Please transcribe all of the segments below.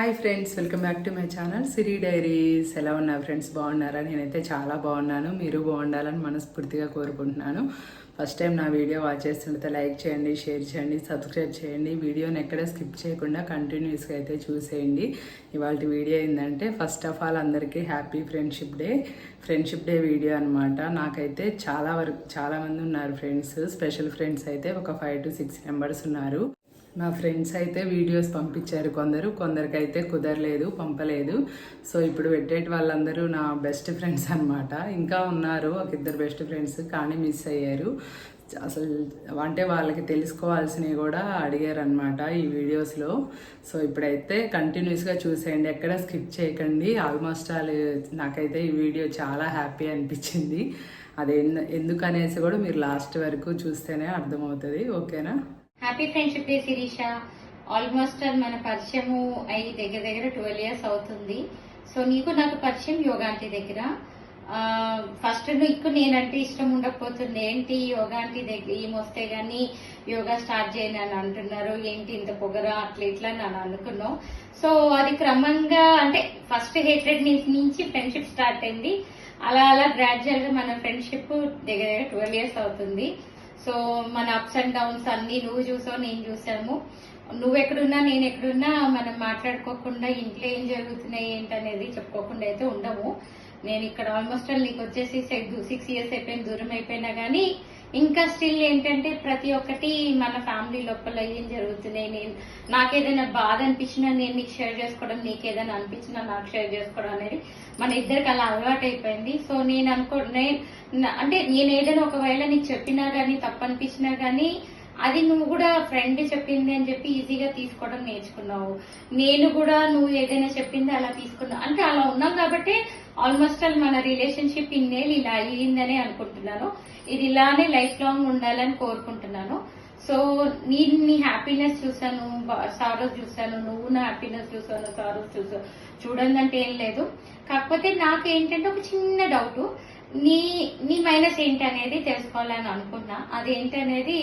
Hi friends welcome back to my channel Siri diaries ఎలా ఉన్నారు friends బాగున్నారా? నేనైతే చాలా బాగున్నాను. మీరు బాగుండాలని మనస్ఫూర్తిగా కోరుకుంటున్నాను. ఫస్ట్ టైం నా వీడియో వాచ్ చేస్తుంటే లైక్ చేయండి షేర్ చేయండి సబ్స్క్రైబ్ చేయండి. వీడియోని ఎక్కడ స్కిప్ చేయకుండా కంటిన్యూస్గా అయితే చూసేయండి. ఇవాళ వీడియో ఏంటంటే ఫస్ట్ ఆఫ్ ఆల్ అందరికీ happy friendship day friendship day video అనమాట నాకైతే చాలా వరకు చాలామంది ఉన్నారు ఫ్రెండ్స్ స్పెషల్ ఫ్రెండ్స్ అయితే ఒక ఫైవ్ టు సిక్స్ మెంబర్స్ ఉన్నారు. నా ఫ్రెండ్స్ అయితే వీడియోస్ పంపించారు కొందరు కొందరికైతే కుదరలేదు పంపలేదు. సో ఇప్పుడు పెట్టేటి వాళ్ళందరూ నా బెస్ట్ ఫ్రెండ్స్ అనమాట ఇంకా ఉన్నారు ఒక ఇద్దరు బెస్ట్ ఫ్రెండ్స్ కానీ మిస్ అయ్యారు. అసలు అంటే వాళ్ళకి తెలుసుకోవాల్సినవి కూడా అడిగారనమాట ఈ వీడియోస్లో సో ఇప్పుడైతే కంటిన్యూస్గా చూసేయండి ఎక్కడ స్కిప్ చేయకండి. ఆల్మోస్ట్ ఆల్ నాకైతే ఈ వీడియో చాలా హ్యాపీ అనిపించింది. అది ఎందు- ఎందుకనేసి కూడా మీరు లాస్ట్ వరకు చూస్తేనే అర్థమవుతుంది. ఓకేనా happy friendship day Sirisha almost మన పరిచయము అయ్యి దగ్గర దగ్గర ట్వెల్వ్ ఇయర్స్ అవుతుంది. సో నీకు నాకు పరిచయం యోగాంటి దగ్గర. ఫస్ట్ నీకు నేనంటే ఇష్టం ఉండకపోతుంది ఏంటి యోగాంటి దగ్గర? ఏమొస్తే కానీ గానీ యోగా స్టార్ట్ చేయను అని అంటున్నారు. ఏంటి ఇంత పొగరా? అట్లా ఇట్లా అని అనుకున్నాం సో అది క్రమంగా అంటే ఫస్ట్ హేట్రెడ్ నుంచి ఫ్రెండ్షిప్ స్టార్ట్ అయింది. అలా అలా గ్రాడ్యువల్గా మన ఫ్రెండ్షిప్ దగ్గర దగ్గర ట్వెల్వ్ ఇయర్స్ అవుతుంది. సో మన అప్స్ అండ్ డౌన్స్ అన్ని నువ్వు చూసావు నేను చూసాము. నువ్వు ఎక్కడున్నా నేను ఎక్కడున్నా మనం మాట్లాడుకోకుండా ఇంట్లో ఏం జరుగుతున్నాయి ఏంటనేది చెప్పుకోకుండా అయితే ఉండము. నేను ఇక్కడ ఆల్మోస్ట్ నీకు వచ్చేసి సిక్స్ ఇయర్స్ అయిపోయిన దూరం అయిపోయినా కానీ ఇంకా స్టిల్ ఏంటంటే ప్రతి ఒక్కటి మన ఫ్యామిలీ లోపల ఏం జరుగుతున్నాయి నేను నాకేదైనా బాధ అనిపించినా నేను నీకు షేర్ చేసుకోవడం నీకేదైనా అనిపించినా నాకు షేర్ చేసుకోవడం అనేది మన ఇద్దరికి అలా అలవాటు అయిపోయింది సో నేను అనుకో నేను అంటే నేను ఏదైనా ఒకవేళ నీకు చెప్పినా కానీ తప్పనిపించినా కానీ అది నువ్వు కూడా ఫ్రెండ్ చెప్పింది అని చెప్పి ఈజీగా తీసుకోవడం నేర్చుకున్నావు. నేను కూడా నువ్వు ఏదైనా చెప్పింది అలా తీసుకున్నావు అంటే అలా ఉన్నాం కాబట్టి ఆల్మోస్ట్ ఆల్ మన రిలేషన్షిప్ ఇన్నేళ్ళు ఇలా అయ్యిందని అనుకుంటున్నాను. ఇది ఇలానే లైఫ్ లాంగ్ ఉండాలని కోరుకుంటున్నాను. సో నేను నీ హ్యాపీనెస్ చూసాను సారో చూసాను నువ్వు నా హ్యాపీనెస్ చూసాను సారో చూసాను చూడందంటే ఏం లేదు. కాకపోతే నాకు ఏంటంటే ఒక చిన్న డౌట్. నీ నీ మైనస్ ఏంటి అనేది తెలుసుకోవాలని అనుకున్నా. అది ఏంటనేది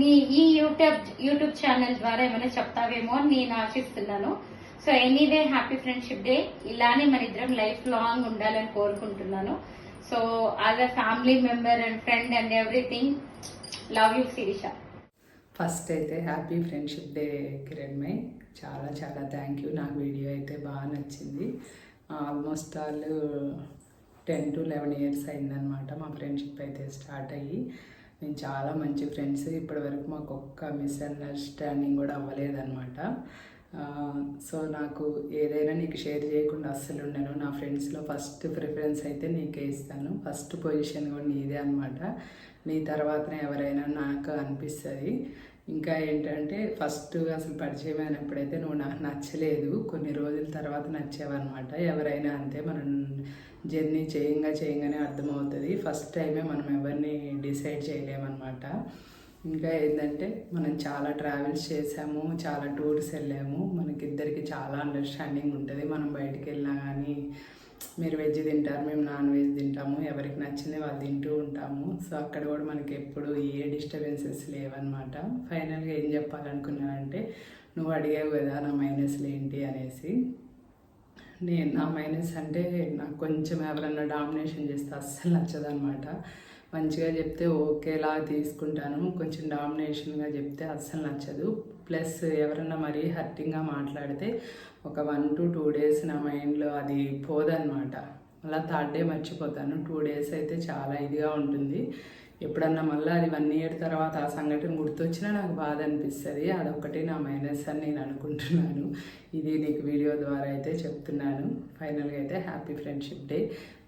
నీ ఈ యూట్యూబ్ యూట్యూబ్ ఛానల్ ద్వారా ఏమైనా చెప్తావేమో అని నేను ఆశిస్తున్నాను. So anyway happy friendship day. ఇలానే మన ఇద్దరం లైఫ్ లాంగ్ ఉండాలని కోరుకుంటున్నాను. So as a family member and friend and everything love you Sirisha first అయితే హ్యాపీ ఫ్రెండ్షిప్ డే కిరణ్మయ్ చాలా చాలా థ్యాంక్ యూ నాకు వీడియో అయితే బాగా నచ్చింది. Almost all ten to eleven years అయిందనమాట మా ఫ్రెండ్షిప్ అయితే స్టార్ట్ అయ్యి. మేము చాలా మంచి ఫ్రెండ్స్ ఇప్పటివరకు మాకు ఒక్క మిస్అండర్స్టాండింగ్ కూడా అవ్వలేదన్నమాట. సో నాకు ఏదైనా నీకు షేర్ చేయకుండా అస్సలు ఉండను. నా ఫ్రెండ్స్లో ఫస్ట్ ప్రిఫరెన్స్ అయితే నీకే ఇస్తాను. ఫస్ట్ పొజిషన్ కూడా నీదే అనమాట నీ తర్వాతనే ఎవరైనా నాకు అనిపిస్తుంది. ఇంకా ఏంటంటే ఫస్ట్ అసలు పరిచయం అయినప్పుడైతే నువ్వు నాకు నచ్చలేదు. కొన్ని రోజుల తర్వాత నచ్చావన్నమాట. ఎవరైనా అంతే మనం జర్నీ చేయంగా చేయంగానే అర్థమవుతుంది. ఫస్ట్ టైమే మనం ఎవరిని డిసైడ్ చేయలేమన్నమాట. ఇంకా ఏంటంటే మనం చాలా ట్రావెల్స్ చేసాము చాలా టూర్స్ వెళ్ళాము. మనకిద్దరికి చాలా అండర్స్టాండింగ్ ఉంటుంది. మనం బయటికి వెళ్ళినా కానీ మీరు వెజ్ తింటారు మేము నాన్ వెజ్ తింటాము. ఎవరికి నచ్చింది వాళ్ళు తింటూ ఉంటాము. సో అక్కడ కూడా మనకి ఎప్పుడు ఏ డిస్టర్బెన్సెస్ లేవన్నమాట. ఫైనల్గా ఏం చెప్పాలనుకున్నానంటే నువ్వు అడిగావు కదా నా మైనస్లు ఏంటి? అనేసి. నేను నా మైనస్ అంటే నాకు కొంచెం ఎవరన్నా డామినేషన్ చేస్తే అస్సలు నచ్చదనమాట మంచిగా చెప్తే ఓకేలా తీసుకుంటాను. కొంచెం డామినేషన్గా చెప్తే అస్సలు నచ్చదు. ప్లస్ ఎవరన్నా మరీ హర్టింగ్గా మాట్లాడితే ఒక వన్ టు టూ డేస్ నా మైండ్లో అది పోదనమాట అలా థర్డ్ డే మర్చిపోతాను. టూ డేస్ అయితే చాలా ఇదిగా ఉంటుంది. ఎప్పుడన్నా మళ్ళీ అది వన్ ఇయర్ తర్వాత ఆ సంఘటన గుర్తొచ్చినా నాకు బాధ అనిపిస్తుంది. అదొకటి నా మైనస్ అని నేను అనుకుంటున్నాను. ఇది నీకు వీడియో ద్వారా అయితే చెప్తున్నాను. ఫైనల్గా అయితే హ్యాపీ ఫ్రెండ్షిప్ డే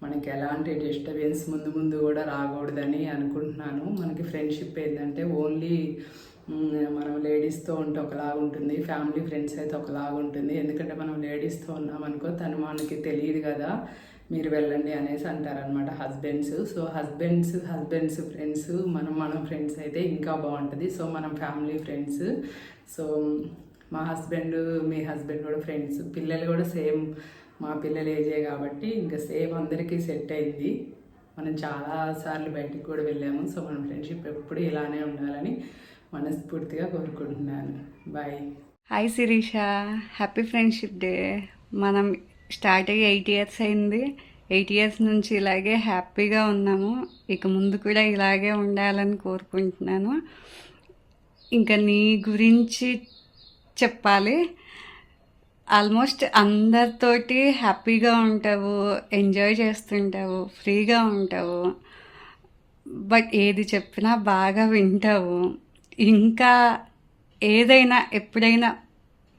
మనకి ఎలాంటి డిస్టర్బెన్స్ ముందు ముందు కూడా రాకూడదని అనుకుంటున్నాను. మనకి ఫ్రెండ్షిప్ ఏంటంటే ఓన్లీ మనం లేడీస్తో ఉంటే ఒకలాగా ఉంటుంది. ఫ్యామిలీ ఫ్రెండ్స్ అయితే ఒకలాగా ఉంటుంది. ఎందుకంటే మనం లేడీస్తో ఉన్నాం అనుకో తను మనకి తెలియదు కదా. మీరు వెళ్ళండి అనేసి అంటారనమాట husbands. So husbands husbands friends మనం మనం ఫ్రెండ్స్ అయితే ఇంకా బాగుంటుంది. సో మనం ఫ్యామిలీ ఫ్రెండ్స్. సో మా హస్బెండ్ మీ హస్బెండ్ కూడా ఫ్రెండ్స్. పిల్లలు కూడా సేమ్ మా పిల్లలు ఏజే కాబట్టి ఇంకా సేమ్ అందరికీ సెట్ అయింది. మనం చాలా సార్లు బయటికి కూడా వెళ్ళాము. సో మన ఫ్రెండ్షిప్ ఎప్పుడు ఇలానే ఉండాలని మనస్ఫూర్తిగా కోరుకుంటున్నాను. Bye. Hi Sirisha. Happy friendship day. మనం స్టార్ట్ అయ్యి ఎయిట్ ఇయర్స్ అయింది. ఎయిట్ ఇయర్స్ నుంచి ఇలాగే హ్యాపీగా ఉన్నాము. ఇక ముందు కూడా ఇలాగే ఉండాలని కోరుకుంటున్నాను. ఇంకా నీ గురించి చెప్పాలి. ఆల్మోస్ట్ అందరితోటి హ్యాపీగా ఉంటావు ఎంజాయ్ చేస్తుంటావు ఫ్రీగా ఉంటావు. బట్ ఏది చెప్పినా బాగా వింటావు. ఇంకా ఏదైనా ఎప్పుడైనా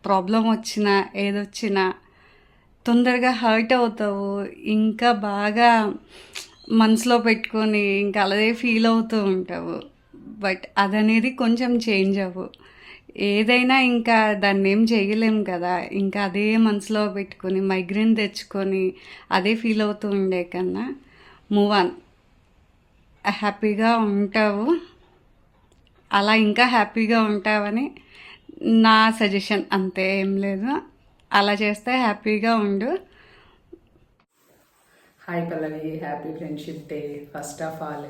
ప్రాబ్లం వచ్చినా ఏదొచ్చినా తొందరగా హర్ట్ అవుతావు. ఇంకా బాగా మనసులో పెట్టుకొని ఇంకా అలాగే ఫీల్ అవుతూ ఉంటావు. బట్ అదనేది కొంచెం చేంజ్ అవ్వు. ఏదైనా ఇంకా దాన్ని ఏం చేయలేం కదా. ఇంకా అదే మనసులో పెట్టుకొని మైగ్రేన్ తెచ్చుకొని అదే ఫీల్ అవుతూ ఉండే కన్నా మూవ్ ఆన్. హ్యాపీగా ఉంటావు. అలా ఇంకా హ్యాపీగా ఉంటావని నా సజెషన్. అంతే ఏం లేదు. అలా చేస్తే హ్యాపీగా ఉండు. Hi Pallavi happy friendship day. First of all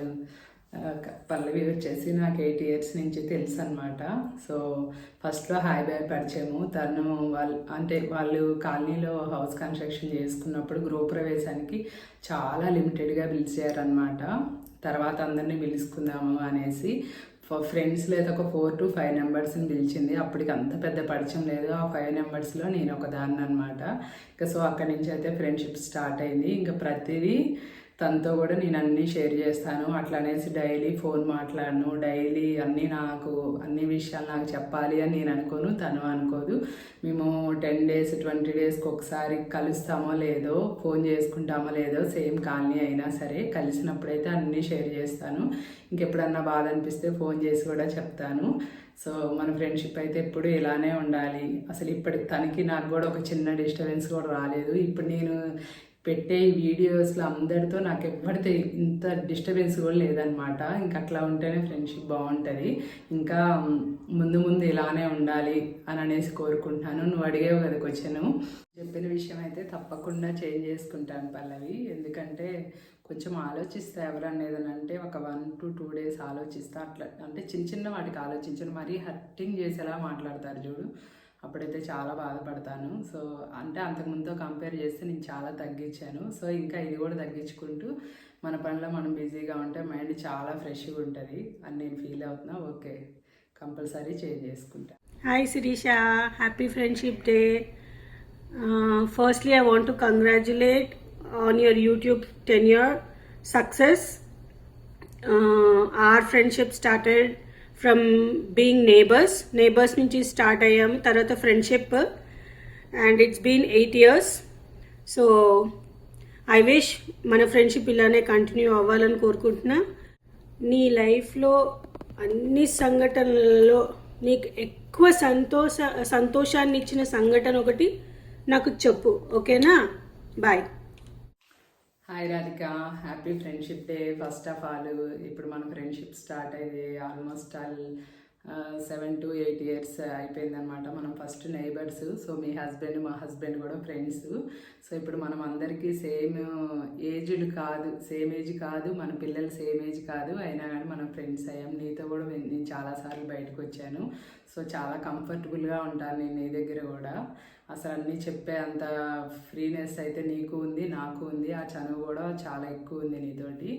Pallavi వచ్చేసి నాకు ఎయిట్ ఇయర్స్ నుంచి తెలుసు అనమాట సో ఫస్ట్లో హాయ్ బాయ్ పరిచయము. తను వాళ్ళు అంటే వాళ్ళు కాలనీలో హౌస్ కన్స్ట్రక్షన్ చేసుకున్నప్పుడు గృహప్రవేశానికి చాలా లిమిటెడ్గా పిలిచారనమాట తర్వాత అందరినీ పిలుచుకుందాము అనేసి ఫ్రెండ్స్ లేదా ఒక ఫోర్ టు ఫైవ్ నెంబర్స్ని పిలిచింది. అప్పటికి అంత పెద్ద పరిచయం లేదు. ఆ ఫైవ్ నెంబర్స్లో నేను ఒక దాన్ని అనమాట ఇంకా సో అక్కడి నుంచి అయితే ఫ్రెండ్షిప్ స్టార్ట్ అయింది. ఇంకా ప్రతిదీ తనతో కూడా నేను అన్నీ షేర్ చేస్తాను. అట్లా అనేసి డైలీ ఫోన్ మాట్లాడను. డైలీ అన్నీ నాకు అన్ని విషయాలు నాకు చెప్పాలి అని నేను అనుకోను తను అనుకోదు. మేము టెన్ డేస్ ట్వంటీ డేస్కి ఒకసారి కలుస్తామో లేదో ఫోన్ చేసుకుంటామో లేదో సేమ్ కాలనీ అయినా సరే కలిసినప్పుడైతే అన్నీ షేర్ చేస్తాను. ఇంకెప్పుడన్నా బాధ అనిపిస్తే ఫోన్ చేసి కూడా చెప్తాను. సో మన ఫ్రెండ్షిప్ అయితే ఎప్పుడు ఇలానే ఉండాలి. అసలు ఇప్పటి తనకి నాకు కూడా ఒక చిన్న డిస్టర్బెన్స్ కూడా రాలేదు. ఇప్పుడు నేను పెట్టే వీడియోస్లో అందరితో నాకు ఎవ్వరితో ఇంత డిస్టర్బెన్స్ కూడా లేదనమాట. ఇంకా అట్లా ఉంటేనే ఫ్రెండ్షిప్ బాగుంటుంది. ఇంకా ముందు ముందు ఇలానే ఉండాలి అని అనేసి కోరుకుంటున్నాను. నువ్వు అడిగేవు కదా క్వశ్చన్ చెప్పిన విషయం అయితే తప్పకుండా చేంజ్ చేసుకుంటాను పల్లవి. ఎందుకంటే కొంచెం ఆలోచిస్తా ఎవరన్నా ఏదైనా అంటే ఒక వన్ టు టూ డేస్ ఆలోచిస్తా. అట్లా అంటే చిన్న చిన్న వాటికి ఆలోచించను. మరీ హర్టింగ్ చేసేలా మాట్లాడతారు చూడు. అప్పుడైతే చాలా బాధపడతాను. సో అంటే అంతకుముందు కంపేర్ చేస్తే నేను చాలా తగ్గించాను. సో ఇంకా ఇది కూడా తగ్గించుకుంటూ మన పనిలో మనం బిజీగా ఉంటే మైండ్ చాలా ఫ్రెష్గా ఉంటుంది అని నేను ఫీల్ అవుతున్నా. ఓకే కంపల్సరీ చేంజ్ చేసుకుంటా. Hi Sirisha. Happy friendship day firstly I want to congratulate on your YouTube tenure success our friendship started from being neighbours neighbours నుంచి స్టార్ట్ అయ్యాము. తర్వాత friendship and it's been eight years so I wish మన friendship ఇలానే continue అవ్వాలని కోరుకుంటున్నా. నీ లైఫ్లో అన్ని సంఘటనలలో నీకు ఎక్కువ సంతోష సంతోషాన్ని ఇచ్చిన సంఘటన ఒకటి నాకు చెప్పు. ఓకేనా bye hi Radhika. Happy friendship day first of all ఇప్పుడు మన ఫ్రెండ్షిప్ స్టార్ట్ అయ్యింది almost all seven to eight years అయిపోయిందనమాట మనం ఫస్ట్ నైబర్స్ సో మీ హస్బెండ్ మా హస్బెండ్ కూడా ఫ్రెండ్స్ సో ఇప్పుడు మనం అందరికీ సేమ్ ఏజ్డ్ కాదు సేమ్ ఏజ్ కాదు మన పిల్లలు సేమ్ ఏజ్ కాదు అయినా కానీ మనం ఫ్రెండ్స్ అయ్యాం. నీతో కూడా నేను నేను చాలాసార్లు బయటకు వచ్చాను. సో చాలా కంఫర్టబుల్గా ఉంటాను నేను నీ దగ్గర కూడా. అసలు అన్నీ చెప్పే అంత ఫ్రీనెస్ అయితే నీకు ఉంది నాకు ఉంది. ఆ చనువు కూడా చాలా ఎక్కువ ఉంది నీతోటి.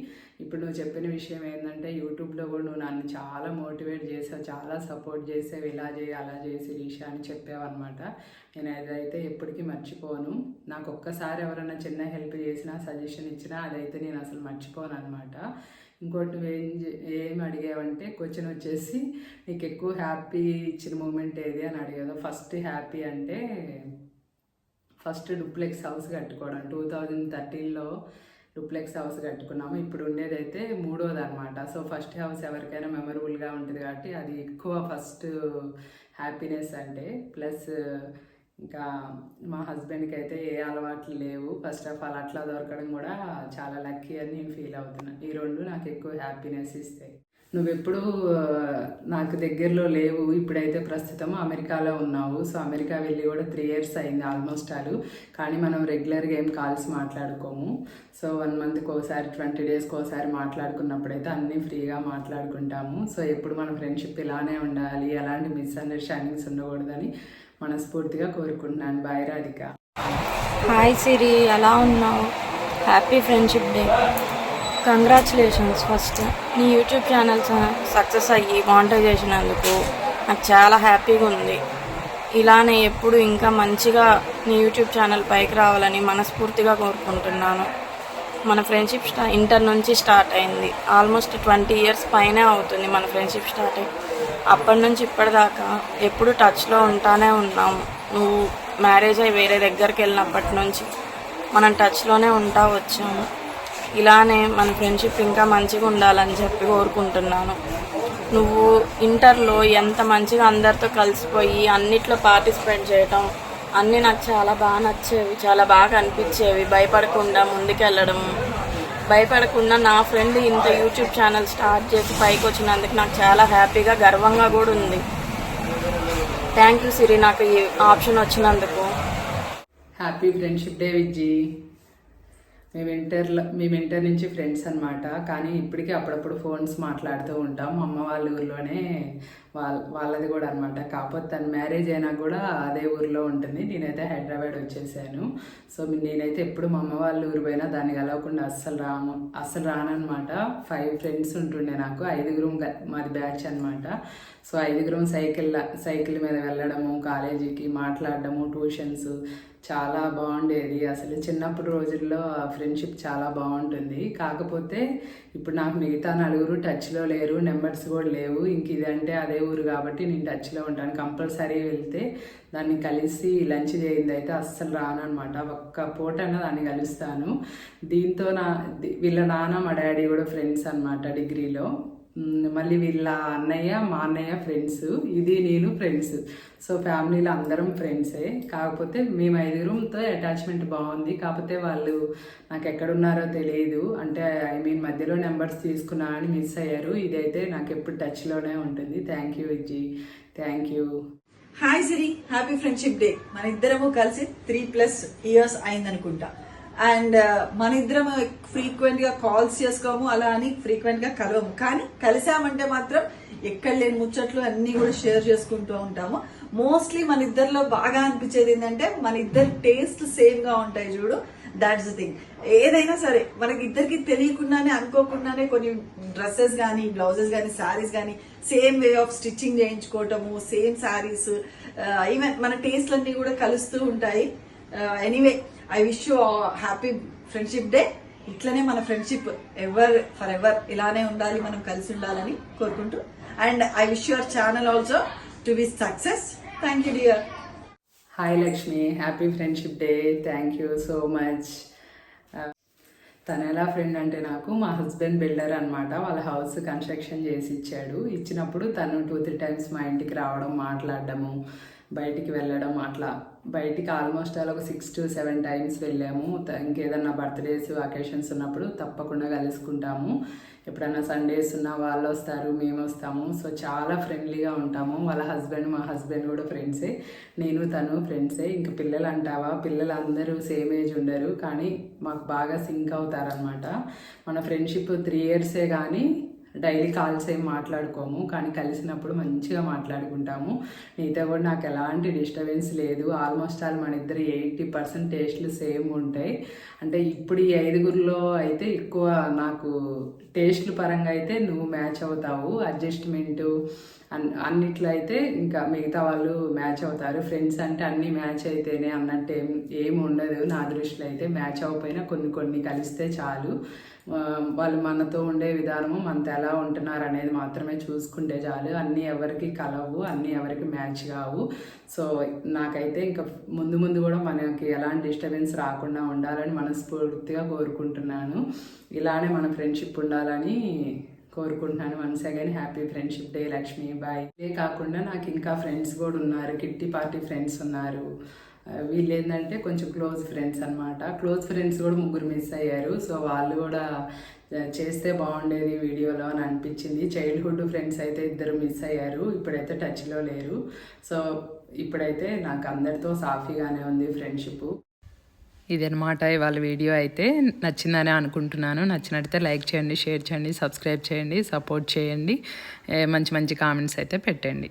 ఇప్పుడు నువ్వు చెప్పిన విషయం ఏంటంటే యూట్యూబ్లో కూడా నువ్వు నన్ను చాలా మోటివేట్ చేసావు చాలా సపోర్ట్ చేసావు. ఇలా చేయి అలా చేసి రీషా అని చెప్పావు అనమాట నేను అదైతే ఎప్పటికీ మర్చిపోను. నాకు ఒక్కసారి ఎవరైనా చిన్న హెల్ప్ చేసినా సజెషన్ ఇచ్చినా అదైతే నేను అసలు మర్చిపోను అనమాట ఇంకోటి ఏం ఏం అడిగావంటే క్వశ్చన్ వచ్చేసి నీకు ఎక్కువ హ్యాపీ ఇచ్చిన మూమెంట్ ఏది అని అడిగావు ఫస్ట్ హ్యాపీ అంటే ఫస్ట్ డూప్లెక్స్ హౌస్ కట్టుకోవడం. టూ థౌజండ్ థర్టీన్లో డూప్లెక్స్ హౌస్ కట్టుకున్నాము. ఇప్పుడు ఉండేదైతే మూడోది అనమాట సో ఫస్ట్ హౌస్ ఎవరికైనా మెమరబుల్గా ఉంటుంది కాబట్టి అది ఎక్కువ ఫస్ట్ హ్యాపీనెస్ అంటే ప్లస్ ఇంకా మా హస్బెండ్కి అయితే ఏ అలవాట్లు లేవు. ఫస్ట్ ఆఫ్ ఆల్ అట్లా దొరకడం కూడా చాలా లక్కీ అని నేను ఫీల్ అవుతున్నా. ఈ రెండు నాకు ఎక్కువ హ్యాపీనెస్ ఇస్తాయి. నువ్వెప్పుడు నాకు దగ్గరలో లేవు. ఇప్పుడైతే ప్రస్తుతం అమెరికాలో ఉన్నావు. సో అమెరికా వెళ్ళి కూడా త్రీ ఇయర్స్ అయింది ఆల్మోస్ట్ ఆలు. కానీ మనం రెగ్యులర్గా ఏం కాల్స్ మాట్లాడుకోము. సో వన్ మంత్కి ఒకసారి ట్వంటీ డేస్కి ఒకసారి మాట్లాడుకున్నప్పుడైతే అన్నీ ఫ్రీగా మాట్లాడుకుంటాము. సో ఎప్పుడు మన ఫ్రెండ్షిప్ ఇలానే ఉండాలి. ఎలాంటి మిస్అండర్స్టాండింగ్స్ ఉండకూడదని మనస్ఫూర్తిగా కోరుకుంటున్నాను. బాయ్ రాధిక. హాయ్ సిరి ఎలా ఉన్నావు? Happy friendship day. Congratulations first. నీ యూట్యూబ్ ఛానల్ సక్సెస్ అయ్యి మానిటైజేషన్ అందుకు నాకు చాలా హ్యాపీగా ఉంది. ఇలానే ఎప్పుడు ఇంకా మంచిగా నీ యూట్యూబ్ ఛానల్ పైకి రావాలని మనస్ఫూర్తిగా కోరుకుంటున్నాను. మన ఫ్రెండ్షిప్ స్టా ఇంటర్ నుంచి స్టార్ట్ అయింది. ఆల్మోస్ట్ ట్వంటీ ఇయర్స్ పైనే అవుతుంది మన ఫ్రెండ్షిప్ స్టార్ట్ అయ్యి అప్పటి నుంచి ఇప్పటిదాకా ఎప్పుడు టచ్లో ఉంటానే ఉన్నాం. నువ్వు మ్యారేజ్ అయ్యి వేరే దగ్గరికి వెళ్ళినప్పటి నుంచి మనం టచ్లోనే ఉంటా వచ్చాము ఇలానే మన ఫ్రెండ్షిప్ ఇంకా మంచిగా ఉండాలని చెప్పి కోరుకుంటున్నాను. నువ్వు ఇంటర్లో ఎంత మంచిగా అందరితో కలిసిపోయి అన్నిట్లో పార్టిసిపేట్ చేయటం అన్నీ నాకు చాలా బాగా నచ్చేవి చాలా బాగా అనిపించేవి. భయపడకుండా ముందుకెళ్ళడం భయపడకుండా నా ఫ్రెండ్ ఇంత యూట్యూబ్ ఛానల్ స్టార్ట్ చేసి పైకి వచ్చినందుకు నాకు చాలా హ్యాపీగా గర్వంగా కూడా ఉంది. థ్యాంక్ యూ సిరి నాకు ఈ ఆప్షన్ వచ్చినందుకు. హ్యాపీ ఫ్రెండ్షిప్ డే విజీ మేము ఇంటర్లో మేము ఇంటర్ నుంచి ఫ్రెండ్స్ అనమాట కానీ ఇప్పటికీ అప్పుడప్పుడు ఫోన్స్ మాట్లాడుతూ ఉంటాం. అమ్మ వాళ్ళ ఊర్లోనే వాళ్ళ వాళ్ళది కూడా అనమాట కాకపోతే తను మ్యారేజ్ అయినా కూడా అదే ఊర్లో ఉంటుంది. నేనైతే హైదరాబాద్ వచ్చేసాను. సో నేనైతే ఎప్పుడు మా అమ్మ వాళ్ళ ఊరు పోయినా దాన్ని కలవకుండా అస్సలు రాము అస్సలు రానమాట ఫైవ్ ఫ్రెండ్స్ ఉంటుండే నాకు. ఐదుగురం గ- మాది బ్యాచ్ అనమాట సో ఐదుగురం సైకిల్ సైకిల్ మీద వెళ్ళడము కాలేజీకి మాట్లాడడము ట్యూషన్స్ చాలా బాగుండేది. అసలు చిన్నప్పుడు రోజుల్లో ఆ ఫ్రెండ్షిప్ చాలా బాగుంటుంది. కాకపోతే ఇప్పుడు నాకు మిగతా నలుగురు టచ్లో లేరు నెంబర్స్ కూడా లేవు. ఇంక ఇదంటే అదే ఊరు కాబట్టి నేను టచ్లో ఉంటాను. కంపల్సరీ వెళ్తే దాన్ని కలిసి లంచ్ చేయింది అయితే అస్సలు రానమాట ఒక్క పూట అన్న దాన్ని కలుస్తాను. దీంతో నా వీళ్ళ నాన్న మా డాడీ కూడా ఫ్రెండ్స్ అనమాట డిగ్రీలో. మళ్ళీ వీళ్ళ అన్నయ్య మా అన్నయ్య ఫ్రెండ్స్ ఇది నేను ఫ్రెండ్స్ సో ఫ్యామిలీలో అందరం ఫ్రెండ్సే కాకపోతే మేము ఐదుగురంతో అటాచ్మెంట్ బాగుంది. కాకపోతే వాళ్ళు నాకు ఎక్కడున్నారో తెలియదు. అంటే ఐ మీన్ మధ్యలో నెంబర్స్ తీసుకున్నా అని మిస్ అయ్యారు. ఇదైతే నాకు ఎప్పుడు టచ్లోనే ఉంటుంది. Thank you Vijji thank you hi Siri happy friendship day మన ఇద్దరము కలిసి త్రీ ప్లస్ ఇయర్స్ అయిందనుకుంటా. అండ్ మన ఇద్దరం ఫ్రీక్వెంట్గా కాల్స్ చేసుకోము అలా అని ఫ్రీక్వెంట్గా కలవము. కానీ కలిసామంటే మాత్రం ఎక్కడ లేని ముచ్చట్లు అన్ని కూడా షేర్ చేసుకుంటూ ఉంటాము. మోస్ట్లీ మన ఇద్దరిలో బాగా అనిపించేది ఏంటంటే మన ఇద్దరు టేస్ట్ సేమ్గా ఉంటాయి చూడు. దాట్స్ ద థింగ్ ఏదైనా సరే మనకి ఇద్దరికి తెలియకుండానే అనుకోకుండానే కొన్ని డ్రెస్సెస్ కానీ బ్లౌజెస్ కానీ శారీస్ కానీ సేమ్ వే ఆఫ్ స్టిచ్చింగ్ చేయించుకోవటము సేమ్ శారీస్ ఈవెన్ మన టేస్ట్లన్నీ కూడా కలుస్తూ ఉంటాయి. Anyway I wish you happy friendship day ఇట్లనే మన ఫ్రెండ్షిప్ ఎవర్ ఫర్ ఎవర్ ఇలానే ఉండాలి మనం కలిసి ఉండాలని కోరుకుంటూ. And I wish your channel also to be success thank you dear hi Lakshmi happy friendship day thank you so much తను ఎలా ఫ్రెండ్ అంటే నాకు మా హస్బెండ్ బిల్డర్ అనమాట వాళ్ళ హౌస్ కన్స్ట్రక్షన్ చేసి ఇచ్చాడు ఇచ్చినప్పుడు తను టూ త్రీ టైమ్స్ మా ఇంటికి రావడం మాట్లాడడము బయటికి వెళ్ళడం అట్లా. బయటికి ఆల్మోస్ట్ అలా ఒక సిక్స్ టు సెవెన్ టైమ్స్ వెళ్ళాము. త- ఇంకేదన్నా బర్త్డేస్ అకేషన్స్ ఉన్నప్పుడు తప్పకుండా కలుసుకుంటాము. ఎప్పుడైనా సండేస్ ఉన్నా వాళ్ళు వస్తారు మేము వస్తాము. సో చాలా ఫ్రెండ్లీగా ఉంటాము. వాళ్ళ హస్బెండ్ మా హస్బెండ్ కూడా ఫ్రెండ్సే నేను తను ఫ్రెండ్సే ఇంకా పిల్లలు అంటావా? పిల్లలు అందరూ సేమ్ ఏజ్ ఉండరు. కానీ మాకు బాగా సింక్ అవుతారనమాట మన ఫ్రెండ్షిప్ త్రీ ఇయర్సే కానీ డైలీ కాల్స్ ఏం మాట్లాడుకోము కానీ కలిసినప్పుడు మంచిగా మాట్లాడుకుంటాము. నీతో కూడా నాకు ఎలాంటి డిస్టర్బెన్స్ లేదు. ఆల్మోస్ట్ ఆల్ మన ఇద్దరు ఎయిటీ పర్సెంట్ టేస్ట్లు సేమ్ ఉంటాయి. అంటే ఇప్పుడు ఈ ఐదుగురిలో అయితే ఎక్కువ నాకు టేస్ట్ల పరంగా అయితే నువ్వు మ్యాచ్ అవుతావు. అడ్జస్ట్మెంటు అన్నిట్లో అయితే ఇంకా మిగతా వాళ్ళు మ్యాచ్ అవుతారు. ఫ్రెండ్స్ అంటే అన్ని మ్యాచ్ అయితేనే అన్నట్టు ఏం ఏం ఉండదు. నా దృష్టిలో అయితే మ్యాచ్ అవ్వకపోయినా కొన్ని కొన్ని కలిస్తే చాలు. వాళ్ళు మనతో ఉండే విధానము మనతో ఎలా ఉంటున్నారు అనేది మాత్రమే చూసుకుంటే చాలు. అన్నీ ఎవరికి కలవు అన్నీ ఎవరికి మ్యాచ్ కావు. సో నాకైతే ఇంకా ముందు ముందు కూడా మనకి ఎలాంటి డిస్టర్బెన్స్ రాకుండా ఉండాలని మనస్ఫూర్తిగా కోరుకుంటున్నాను. ఇలానే మన ఫ్రెండ్షిప్ ఉండాలని కోరుకుంటున్నాను once again. Happy friendship day Lakshmi bye ఇదే కాకుండా నాకు ఇంకా ఫ్రెండ్స్ కూడా ఉన్నారు. కిట్టి పార్టీ ఫ్రెండ్స్ ఉన్నారు. వీళ్ళు ఏంటంటే కొంచెం క్లోజ్ ఫ్రెండ్స్ అన్నమాట. క్లోజ్ ఫ్రెండ్స్ కూడా ముగ్గురు మిస్ అయ్యారు. సో వాళ్ళు కూడా చేస్తే బాగుండేది వీడియోలో అని అనిపించింది. చైల్డ్హుడ్ ఫ్రెండ్స్ అయితే ఇద్దరు మిస్ అయ్యారు. ఇప్పుడైతే టచ్లో లేరు. సో ఇప్పుడైతే నాకు అందరితో సాఫీగానే ఉంది ఫ్రెండ్షిప్ ఇదనమాట ఇవాళ వీడియో అయితే. నచ్చిందని అనుకుంటున్నాను. నచ్చినట్టయితే లైక్ చేయండి షేర్ చేయండి సబ్స్క్రైబ్ చేయండి సపోర్ట్ చేయండి. మంచి మంచి కామెంట్స్ అయితే పెట్టండి.